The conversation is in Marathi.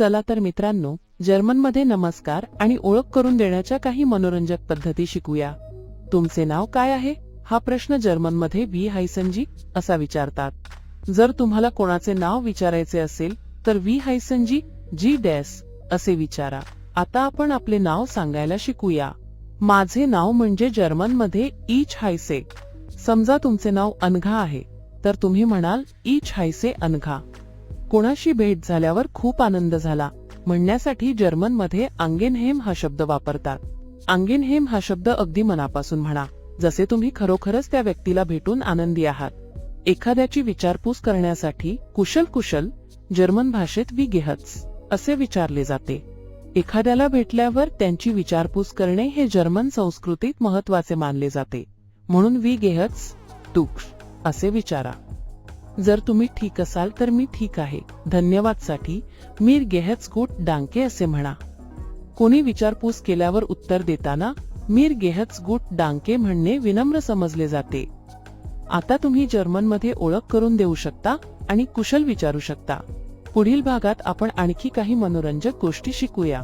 चला तर मित्रांनो जर्मनमध्ये नमस्कार आणि ओळख करून देण्याच्या काही मनोरंजक पद्धती शिकूया. तुमचे नाव काय आहे? हा प्रश्न जर्मनमध्ये व्ही हायसनजी असा विचारतात. जर तुम्हाला कोणाचे नाव विचारायचे असेल तर व्ही हायसनजी जी डॅस असे विचारा. आता आपण आपले नाव सांगायला शिकूया. माझे नाव म्हणजे जर्मनमध्ये ईच हायसे. समजा तुमचे नाव अनघा आहे तर तुम्ही म्हणाल ईच हायसे अनघा. कोणाशी भेट झाल्यावर खूप आनंद झाला. म्हणण्यासाठी जर्मनमध्ये आंगेनहेम हा शब्द वापरतात. आंगेनहेम हा शब्द अगदी मनापासून म्हणा. जसे तुम्ही खरोखरच त्या व्यक्तीला भेटून आनंदी आहात. एखाद्याची विचारपूस करण्यासाठी कुशल कुशल जर्मन भाषेत वी गेहत्स असे विचारले जाते. एखाद्याला भेटल्यावर त्यांची विचारपूस करणे हे जर्मन संस्कृतीत महत्त्वाचे मानले जाते. म्हणून वी गेहत्स तुक्ष असे विचारा. जर तुम्ही ठीक असाल तर मी ठीक आहे. धन्यवादसाठी मीर गेहच गुट डांके असे म्हणा. कोणी विचारपूस केल्यावर उत्तर देताना मीर गेहच गुट डांके म्हणणे विनम्र समजले जाते. आता तुम्ही जर्मनमध्ये ओळख करून देऊ शकता आणि कुशल विचारू शकता. पुढील भागात आपण आणखी काही मनोरंजक गोष्टी शिकूया.